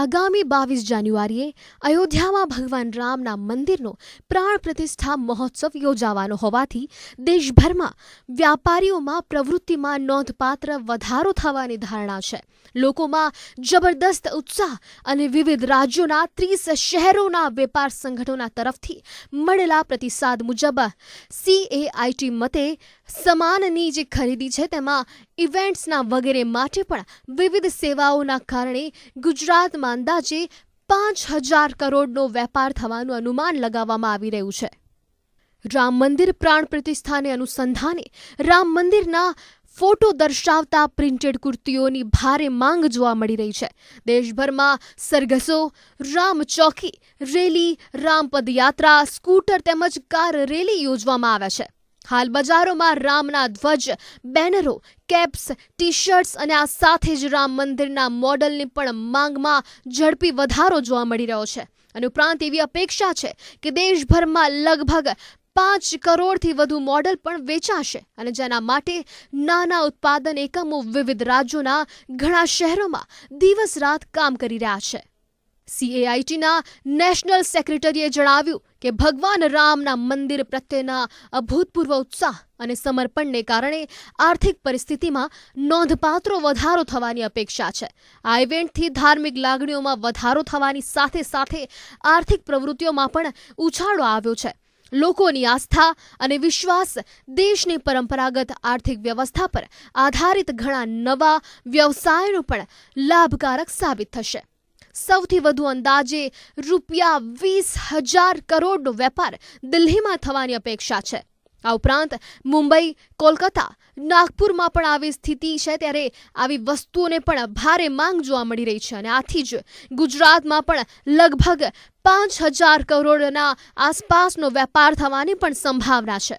આગામી બાવીસ જાન્યુઆરીએ અયોધ્યામાં ભગવાન રામના મંદિરનો પ્રાણ પ્રતિષ્ઠા મહોત્સવ યોજાવાનો હોવાથી દેશભરમાં વ્યાપારીઓમાં પ્રવૃત્તિમાં નોંધપાત્ર વધારો થવાની ધારણા છે. લોકોમાં જબરદસ્ત ઉત્સાહ અને વિવિધ રાજ્યોના ત્રીસ શહેરોના વેપાર સંગઠનોના તરફથી મળેલા પ્રતિસાદ મુજબ સીએઆઈટી મતે સમાનની જે ખરીદી છે, તેમાં ઇવેન્ટ્સના વગેરે માટે પણ વિવિધ સેવાઓના કારણે ગુજરાતમાં અંદાજે પાંચ હજાર કરોડનો વેપાર થવાનું અનુમાન લગાવવામાં આવી રહ્યું છે. રામ મંદિર પ્રાણ પ્રતિષ્ઠાને અનુસંધાને રામ મંદિરના ફોટો દર્શાવતા પ્રિન્ટેડ કુર્તીઓની ભારે માંગ જોવા મળી રહી છે. દેશભરમાં સરઘસો, રામ ચોકી, રેલી રામ પદયાત્રા સ્કૂટર તેમજ કાર રેલી યોજવામાં આવ્યા છે. હાલ બજારોમાં રામના ધ્વજ, બેનરો, કેપ્સ ટી શર્ટ્સ અને આ સાથે જ રામ મંદિરના મોડલની પણ માંગમાં ઝડપી વધારો જોવા મળી રહ્યો છે. અને ઉપરાંત એવી અપેક્ષા છે કે દેશભરમાં લગભગ પાંચ કરોડથી વધુ મોડલ પણ વેચાશે અને જેના માટે નાના ઉત્પાદન એકમો વિવિધ રાજ્યોના ઘણા શહેરોમાં દિવસ રાત કામ કરી રહ્યા છે. સીએઆઈટીના નેશનલ સેક્રેટરીએ જણાવ્યું કે ભગવાન રામના મંદિર પ્રત્યેના અભૂતપૂર્વ ઉત્સાહ અને સમર્પણને કારણે આર્થિક પરિસ્થિતિમાં નોંધપાત્ર વધારો થવાની અપેક્ષા છે. આ ઇવેન્ટથી ધાર્મિક લાગણીઓમાં વધારો થવાની સાથે સાથે આર્થિક પ્રવૃત્તિઓમાં પણ ઉછાળો આવ્યો છે. લોકોની આસ્થા અને વિશ્વાસ દેશની પરંપરાગત આર્થિક વ્યવસ્થા પર આધારિત ઘણા નવા વ્યવસાયોનો પણ લાભકારક સાબિત થશે. સૌથી વધુ અંદાજે રૂપિયા વીસ હજાર કરોડનો વેપાર દિલ્હીમાં થવાની અપેક્ષા છે. આ ઉપરાંત મુંબઈ, કોલકાતા, નાગપુરમાં પણ આવી સ્થિતિ છે ત્યારે આવી વસ્તુઓને પણ ભારે માંગ જોવા મળી રહી છે અને આથી જ ગુજરાતમાં પણ લગભગ પાંચ હજાર કરોડના આસપાસનો વેપાર થવાની પણ સંભાવના છે.